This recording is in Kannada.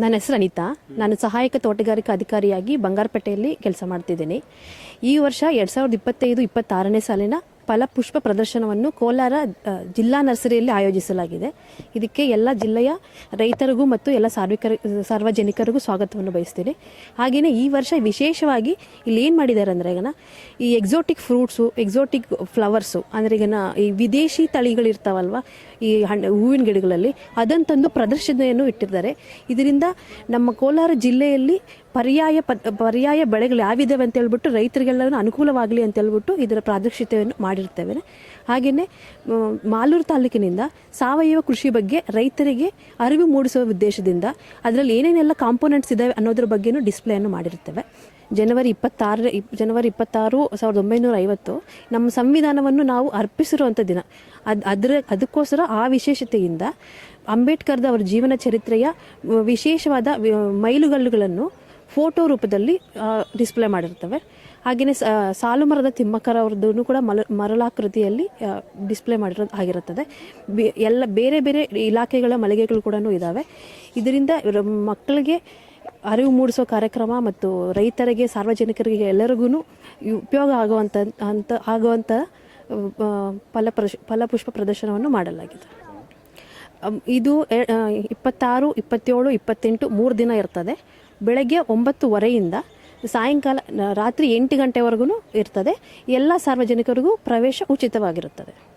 ನನ್ನ ಹೆಸರು ಅನಿತಾ. ನಾನು ಸಹಾಯಕ ತೋಟಗಾರಿಕಾ ಅಧಿಕಾರಿಯಾಗಿ ಬಂಗಾರಪೇಟೆಯಲ್ಲಿ ಕೆಲಸ ಮಾಡ್ತಿದ್ದೀನಿ. ಈ ವರ್ಷ ಎರಡು ಸಾವಿರದ ಇಪ್ಪತ್ತೈದು, ಇಪ್ಪತ್ತಾರನೇ ಸಾಲಿನ ಫಲಪುಷ್ಪ ಪ್ರದರ್ಶನವನ್ನು ಕೋಲಾರ ಜಿಲ್ಲಾ ನರ್ಸರಿಯಲ್ಲಿ ಆಯೋಜಿಸಲಾಗಿದೆ. ಇದಕ್ಕೆ ಎಲ್ಲ ಜಿಲ್ಲೆಯ ರೈತರಿಗೂ ಮತ್ತು ಎಲ್ಲ ಸಾರ್ವಿಕರ, ಸಾರ್ವಜನಿಕರಿಗೂ ಸ್ವಾಗತವನ್ನು ಬಯಸ್ತೀನಿ. ಹಾಗೆಯೇ ಈ ವರ್ಷ ವಿಶೇಷವಾಗಿ ಇಲ್ಲಿ ಏನು ಮಾಡಿದ್ದಾರೆ ಅಂದರೆ ಈಗ ಈ ಎಕ್ಸೋಟಿಕ್ ಫ್ರೂಟ್ಸು ಎಕ್ಸೋಟಿಕ್ ಫ್ಲವರ್ಸು ಅಂದರೆ ಈಗ ಈ ವಿದೇಶಿ ತಳಿಗಳಿರ್ತಾವಲ್ವ, ಈ ಹಣ್ಣು, ಹೂವಿನ ಗಿಡಗಳಲ್ಲಿ ಅದನ್ನು ತಂದು ಪ್ರದರ್ಶನೆಯನ್ನು ಇಟ್ಟಿದ್ದಾರೆ. ಇದರಿಂದ ನಮ್ಮ ಕೋಲಾರ ಜಿಲ್ಲೆಯಲ್ಲಿ ಪರ್ಯಾಯ ಪರ್ಯಾಯ ಬೆಳೆಗಳು ಯಾವಿದಾವೆ ಅಂತ ಹೇಳ್ಬಿಟ್ಟು ರೈತರಿಗೆಲ್ಲರೂ ಅನುಕೂಲವಾಗಲಿ ಅಂತ ಹೇಳ್ಬಿಟ್ಟು ಇದರ ಪ್ರಾತ್ಯಕ್ಷಿತೆಯನ್ನು ಮಾಡಿರ್ತೇವೆ. ಹಾಗೆಯೇ ಮಾಲೂರು ತಾಲೂಕಿನಿಂದ ಸಾವಯವ ಕೃಷಿ ಬಗ್ಗೆ ರೈತರಿಗೆ ಅರಿವು ಮೂಡಿಸುವ ಉದ್ದೇಶದಿಂದ ಅದರಲ್ಲಿ ಏನೇನೆಲ್ಲ ಕಾಂಪೋನೆಂಟ್ಸ್ ಇದ್ದಾವೆ ಅನ್ನೋದ್ರ ಬಗ್ಗೆನೂ ಡಿಸ್ಪ್ಲೇಯನ್ನು ಮಾಡಿರ್ತೇವೆ. ಜನವರಿ ಇಪ್ಪತ್ತಾರ ಜನವರಿ ಇಪ್ಪತ್ತಾರು ಸಾವಿರದ ಒಂಬೈನೂರ ಐವತ್ತು ನಮ್ಮ ಸಂವಿಧಾನವನ್ನು ನಾವು ಅರ್ಪಿಸಿರುವಂಥ ದಿನ. ಅದು, ಅದರ, ಅದಕ್ಕೋಸ್ಕರ ಆ ವಿಶೇಷತೆಯಿಂದ ಅಂಬೇಡ್ಕರ್ದ ಅವರ ಜೀವನ ಚರಿತ್ರೆಯ ವಿಶೇಷವಾದ ಮೈಲುಗಲ್ಲುಗಳನ್ನು ಫೋಟೋ ರೂಪದಲ್ಲಿ ಡಿಸ್ಪ್ಲೇ ಮಾಡಿರ್ತವೆ. ಹಾಗೆಯೇ ಸಾಲು ಮರದ ತಿಮ್ಮಕ್ಕರ ಅವ್ರದ್ದು ಕೂಡ ಮಲ, ಮರಳಾಕೃತಿಯಲ್ಲಿ ಡಿಸ್ಪ್ಲೇ ಮಾಡಿರೋ ಆಗಿರುತ್ತದೆ ಎಲ್ಲ ಬೇರೆ ಬೇರೆ ಇಲಾಖೆಗಳ ಮಳಿಗೆಗಳು ಕೂಡ ಇದ್ದಾವೆ ಇದರಿಂದ ಮಕ್ಕಳಿಗೆ ಅರಿವು ಮೂಡಿಸೋ ಕಾರ್ಯಕ್ರಮ ಮತ್ತು ರೈತರಿಗೆ, ಸಾರ್ವಜನಿಕರಿಗೆ ಎಲ್ಲರಿಗೂ ಉಪಯೋಗ ಆಗುವಂಥ ಅಂತ ಆಗುವಂಥ ಫಲಪ್ರಶ ಫಲಪುಷ್ಪ ಪ್ರದರ್ಶನವನ್ನು ಮಾಡಲಾಗಿದೆ. ಇದು ಇಪ್ಪತ್ತಾರು, ಇಪ್ಪತ್ತೇಳು, ಇಪ್ಪತ್ತೆಂಟು, ಮೂರು ದಿನ ಇರ್ತದೆ. ಬೆಳಗ್ಗೆ ಒಂಬತ್ತುವರೆಯಿಂದ ಸಾಯಂಕಾಲ ರಾತ್ರಿ ಎಂಟು ಗಂಟೆವರೆಗೂ ಇರ್ತದೆ. ಎಲ್ಲ ಸಾರ್ವಜನಿಕರಿಗೂ ಪ್ರವೇಶ ಉಚಿತವಾಗಿರುತ್ತದೆ.